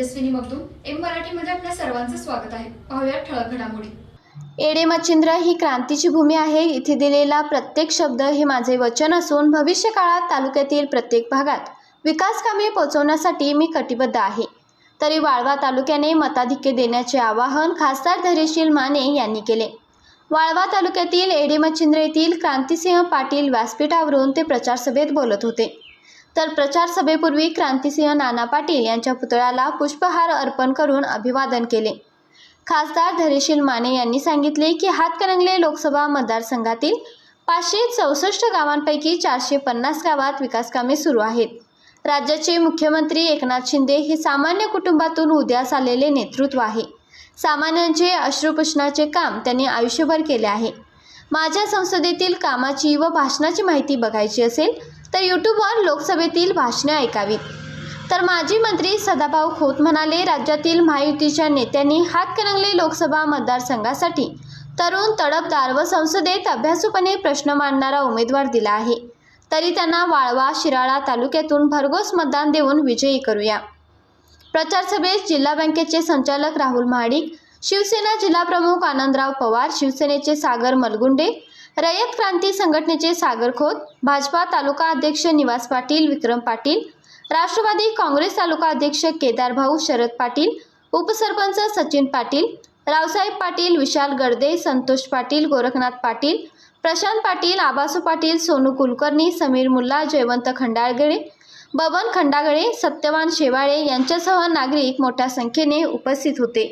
Tejaswini Magdum M मराठीमध्ये आपल्या सर्वांचं स्वागत आहे. पाहूया ठळक घडामोडी. एडे मच्छिंद्र ही क्रांतीची भूमी आहे. इथे दिलेला प्रत्येक शब्द हे माझे वचन असून भविष्य काळात तालुक्यातील प्रत्येक भागात विकास कामे पोहोचवण्यासाठी मी कटिबद्ध आहे. तरी वाळवा तालुक्याने मताधिक्य देण्याचे आवाहन खासदार धैर्यशील माने यांनी केले. वाळवा तालुक्यातील एडे मच्छिंद्र येथील क्रांतिसिंह पाटील व्यासपीठावरून ते प्रचारसभेत बोलत होते. तर प्रचार सभेपूर्वी क्रांतिसिंह नाना पाटील यांच्या पुतळ्याला पुष्पहार अर्पण करून अभिवादन केले. खासदार धैर्यशील माने यांनी सांगितले की हातकणंगले लोकसभा मतदारसंघातील पाचशे चौसष्ट गावांपैकी चारशे पन्नास गावात विकासकामे सुरू आहेत. राज्याचे मुख्यमंत्री एकनाथ शिंदे हे सामान्य कुटुंबातून उदयास आलेले नेतृत्व आहे. सामान्यांचे अश्रुपुष्णाचे काम त्यांनी आयुष्यभर केले आहे. माझ्या संसदेतील कामाची व भाषणाची माहिती बघायची असेल तर यूट्यूबवर लोकसभेतील भाषणे ऐकावीत. तर माजी मंत्री सदाभाऊ खोत म्हणाले राज्यातील महायुतीच्या नेत्यांनी हातकणंगले लोकसभा मतदारसंघासाठी तरुण तडपदार व संसदेत अभ्यासूपणे प्रश्न मांडणारा उमेदवार दिला आहे. तरी त्यांना वाळवा शिराळा तालुक्यातून भरघोस मतदान देऊन विजयी करूया. प्रचारसभेत जिल्हा बँकेचे संचालक राहुल महाडिक शिवसेना जिल्हाप्रमुख आनंदराव पवार शिवसेनेचे सागर मलगुंडे रयत क्रांती संघटनेचे सागर खोत भाजपा तालुका अध्यक्ष निवास पाटील विक्रम पाटील राष्ट्रवादी काँग्रेस तालुका अध्यक्ष केदारभाऊ शरद पाटील उपसरपंच सचिन पाटील रावसाहेब पाटील विशाल गर्दे संतोष पाटील गोरखनाथ पाटील प्रशांत पाटील आबासू पाटील सोनू कुलकर्णी समीर मुल्ला जयवंत खंडाळगडे बबन खंडागळे सत्यवान शेवाळे यांच्यासह नागरिक मोठ्या संख्येने उपस्थित होते.